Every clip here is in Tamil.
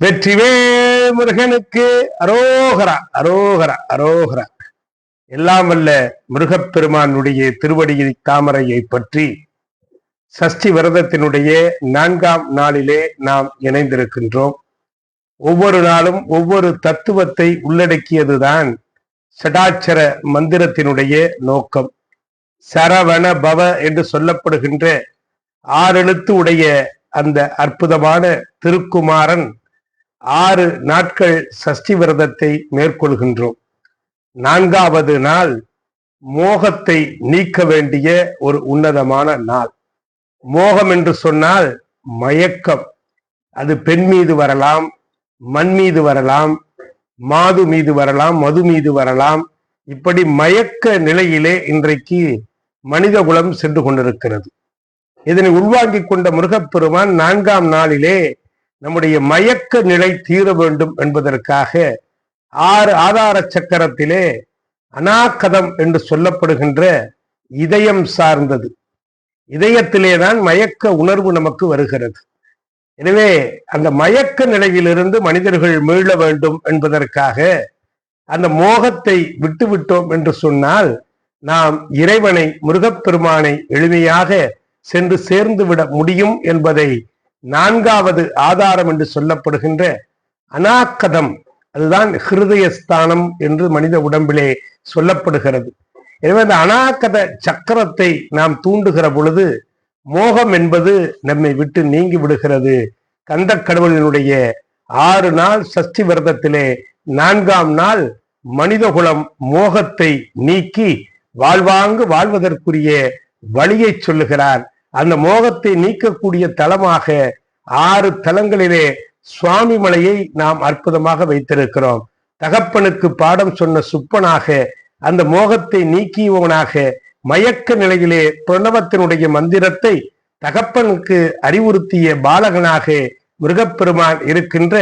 வெற்றிவேல் முருகனுக்கு அரோகரா அரோகரா அரோகரா. எல்லாம் வல்ல முருகப்பெருமானுடைய திருவடியை தாமரையை பற்றி சஷ்டி விரதத்தினுடைய நான்காம் நாளிலே நாம் இணைந்திருக்கின்றோம். ஒவ்வொரு நாளும் ஒவ்வொரு தத்துவத்தை உள்ளடக்கியதுதான் சடாச்சர மந்திரத்தினுடைய நோக்கம். சரவண பவ என்று சொல்லப்படுகின்ற ஆறெழுத்து உடைய அந்த அற்புதமான திருக்குமாரன் ஆறு நாட்கள் சஷ்டி விரதத்தை மேற்கொள்கின்றோம். நான்காவது நாள் மோகத்தை நீக்க வேண்டிய ஒரு உன்னதமான நாள். மோகம் என்று சொன்னால் மயக்கம். அது பெண் மீது வரலாம் மண் மீது வரலாம் மாது மீது வரலாம் மது மீது வரலாம். இப்படி மயக்க நிலையிலே இன்றைக்கு மனித குலம் சென்று கொண்டிருக்கிறது. இதனை உள்வாங்கிக் கொண்ட முருகப்பெருமான் நான்காம் நாளிலே நம்முடைய மயக்க நிலை தீர வேண்டும் என்பதற்காக ஆறு ஆதார சக்கரத்திலே அனாக்கதம் என்று சொல்லப்படுகின்ற இதயம் சார்ந்தது. இதயத்திலே தான் மயக்க உணர்வு நமக்கு வருகிறது. எனவே அந்த மயக்க நிலையிலிருந்து மனிதர்கள் மீள வேண்டும் என்பதற்காக அந்த மோகத்தை விட்டுவிட்டோம் என்று சொன்னால் நாம் இறைவனை முருகப்பெருமானை எளிமையாக சென்று சேர்ந்து விட முடியும் என்பதை நான்காவது ஆதாரம் என்று சொல்லப்படுகின்ற அனாக்கதம். அதுதான் ஹிருதயஸ்தானம் என்று மனித உடம்பிலே சொல்லப்படுகிறது. எனவே அந்த அனாக்கத சக்கரத்தை நாம் தூண்டுகிற பொழுது மோகம் என்பது நம்மை விட்டு நீங்கி விடுகிறது. கந்த கடவுளினுடைய ஆறு நாள் சஷ்டி விரதத்திலே நான்காம் நாள் மனிதகுலம் மோகத்தை நீக்கி வாழ்வாங்கு வாழ்வதற்குரிய வழியை சொல்லுகிறார். அந்த மோகத்தை நீக்கக்கூடிய தலமாக ஆறு தலங்களிலே சுவாமி மலையை நாம் அற்புதமாக வைத்திருக்கிறோம். தகப்பனுக்கு பாடம் சொன்ன சுப்பனாக அந்த மோகத்தை நீக்கியவனாக மயக்க நிலையிலே பிரணவத்தினுடைய மந்திரத்தை தகப்பனுக்கு அறிவுறுத்திய பாலகனாக மிருகப்பெருமான் இருக்கின்ற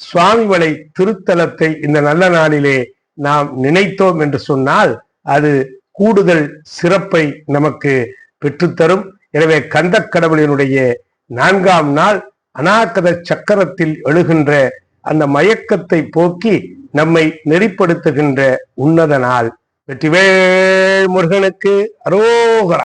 சுவாமிமலை திருத்தலத்தை இந்த நல்ல நாளிலே நாம் நினைத்தோம் என்று சொன்னால் அது கூடுதல் சிறப்பை நமக்கு பெற்றுத்தரும். எனவே கந்த கடவுளினுடைய நான்காம் நாள் அநாகத சக்கரத்தில் எழுகின்ற அந்த மயக்கத்தை போக்கி நம்மை நெறிப்படுத்துகின்ற உன்னத நாள். வெற்றிவேல் முருகனுக்கு அரோகரா.